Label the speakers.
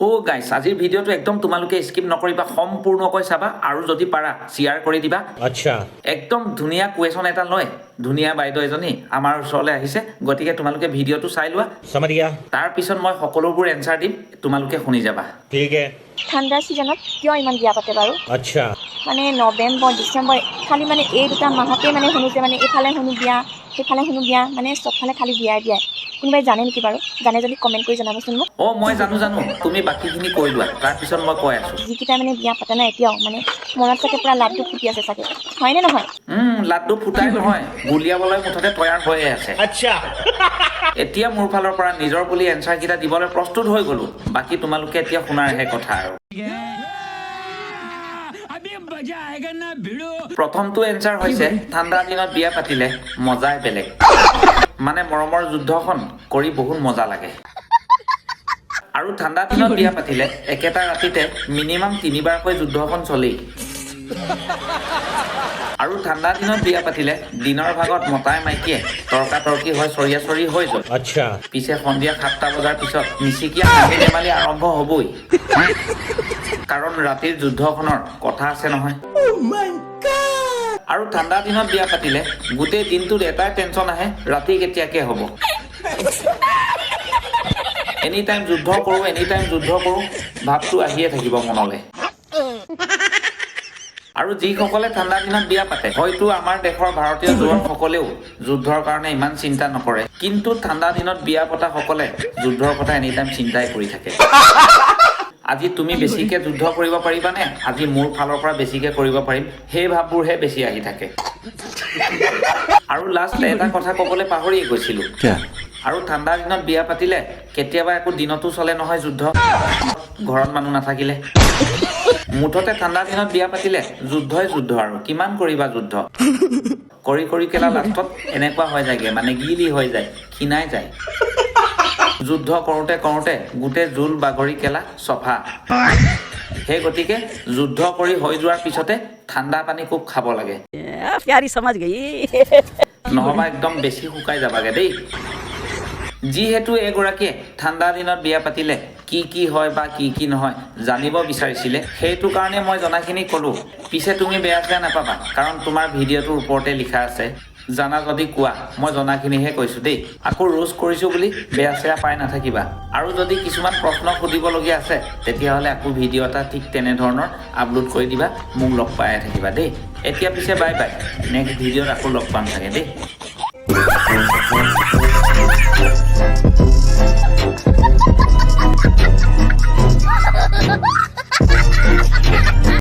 Speaker 1: অ' গাইছ আজিৰ ভিডিঅ'টো একদম তোমালোকে স্কিপ নকৰিবা সম্পূৰ্ণকৈ চাবা আৰু যদি পাৰা শ্বেয়াৰ কৰি দিবা।
Speaker 2: আচ্ছা।
Speaker 1: একদম ধুনীয়া কুৱেশ্যন এটা লয় ধুনীয়া বাইদেউ এজনী আমাৰ ওচৰলৈ আহিছে গতিকে তোমালোকে ভিডিঅ'টো চাই লোৱা।
Speaker 2: তাৰ
Speaker 1: পিছত মই সকলোবোৰ এনচাৰ দিম তোমালোকে শুনি যাবা।
Speaker 3: ঠাণ্ডা ছিজনত কিয় ইমান বিয়া পাতে বাৰু?
Speaker 2: আচ্ছা।
Speaker 3: মানে নৱেম্বৰ ডিচেম্বৰ খালি মানে এই দুটা মাহতে মানে শুনো যে মানে এইফালে শুনো বিয়া সেইফালে শুনো বিয়া মানে চবফালে খালি বিয়াই বিয়াই কোনোবাই জানে নেকি বাৰু? জানে যদি কমেণ্ট কৰি জনাবচোন মোক।
Speaker 1: অঁ মই জানো জানো। তুমি বাকীখিনি কৈ লোৱা তাৰপিছত মই কৈ আছোঁ।
Speaker 3: যিকেইটাই মানে বিয়া পাতে নাই এতিয়াও মানে মনত চাগে পূৰা লাডু ফুটি আছে চাগে। হয়নে নহয়?
Speaker 1: লাডু ফুটাই নহয় গুলিয়াবলৈ মুঠতে তৈয়াৰ হৈয়ে আছে।
Speaker 2: আচ্ছা।
Speaker 1: এতিয়া মোৰ ফালৰ পৰা নিজৰ বুলি এনচাৰকেইটা দিবলৈ প্ৰস্তুত হৈ গ'লো। বাকী তোমালোকে এতিয়া শুনাৰহে কথা আৰু। প্ৰথমটো এনচাৰ হৈছে ঠাণ্ডা দিনত বিয়া পাতিলে মজাই বেলেগ। মানে মৰমৰ যুদ্ধখন কৰি বহুত মজা লাগে। আৰু ঠাণ্ডা দিনত বিয়া পাতিলে একেটা ৰাতিতে মিনিমাম তিনিবাৰকৈ যুদ্ধখন চলেই। আৰু ঠাণ্ডা দিনত বিয়া পাতিলে দিনৰ ভাগত মতাই মাইকীয়ে তৰ্কা তৰ্কি হৈ চৰিয়া চৰি হৈ যাওঁ
Speaker 2: আচ্ছা।
Speaker 1: পিছে সন্ধিয়া সাতটা বজাৰ পিছত নিচিকীয়া হাঁহি ধেমালি আৰম্ভ হবই। কাৰণ ৰাতিৰ যুদ্ধখনৰ কথা আছে নহয়। আৰু ঠাণ্ডা দিনত বিয়া পাতিলে গোটেই দিনটোত এটাই টেনচন আহে ৰাতি কেতিয়াকে হ'ব। এনি টাইম যুদ্ধ কৰোঁ এনি টাইম যুদ্ধ কৰোঁ ভাৱটো আহিয়ে থাকিব মনলৈ। আৰু যিসকলে ঠাণ্ডা দিনত বিয়া পাতে হয়তো আমাৰ দেশৰ ভাৰতীয় যুৱকসকলেও যুদ্ধৰ কাৰণে ইমান চিন্তা নকৰে। কিন্তু ঠাণ্ডা দিনত বিয়া পতাসকলে যুদ্ধৰ কথা এনি টাইম চিন্তাই কৰি থাকে। আজি তুমি বেছিকে যুদ্ধ কৰিব পাৰিবানে? আজি মোৰ ফালৰ পৰা বেছিকে কৰিব পাৰিম। সেই ভাৱবোৰহে বেছি আহি থাকে। আৰু লাষ্ট এটা কথা ক'বলৈ পাহৰিয়ে গৈছিলোঁ। আৰু ঠাণ্ডা দিনত বিয়া পাতিলে কেতিয়াবা একো দিনতো চলে নহয় যুদ্ধ। ঘৰত মানুহ নাথাকিলে। মুঠতে ঠাণ্ডা দিনত বিয়া পাতিলে যুদ্ধই যুদ্ধ আৰু। কিমান কৰিবা যুদ্ধ? কৰি কৰি কেলা লাষ্টত এনেকুৱা হৈ যায়গৈ মানে গিলি হৈ যায় ক্ষীণাই যায়। যুদ্ধ কৰোঁতে কৰোঁতে গোটেই জোল বাগৰি কেলা চফা। সেই গতিকে যুদ্ধ কৰি হৈ যোৱাৰ পিছতে ঠাণ্ডা পানী খুব খাব লাগে। নহবা একদম বেছি শুকাই যাবাগে দেই। যিহেতু এগৰাকীয়ে ঠাণ্ডা দিনত বিয়া পাতিলে কি কি হয় বা কি কি নহয় জানিব বিচাৰিছিলে সেইটো কাৰণে মই জনাখিনি ক'লোঁ। পিছে তুমি বেয়া চেয়া নাপাবা কাৰণ তোমাৰ ভিডিঅ'টোৰ ওপৰতে লিখা আছে। জানা যদি কোৱা মই জনাখিনিহে কৈছোঁ দেই। আকৌ ৰোজ কৰিছোঁ বুলি বেয়া চেয়া পাই নাথাকিবা। আৰু যদি কিছুমান প্ৰশ্ন সুধিবলগীয়া আছে তেতিয়াহ'লে আকৌ ভিডিঅ' এটা ঠিক তেনেধৰণৰ আপলোড কৰি দিবা মোক লগ পায়ে থাকিবা দেই। এতিয়া পিছে বাই বাই নেক্সট ভিডিঅ'ত আকৌ লগ পাম চাগে দেই। Thank you.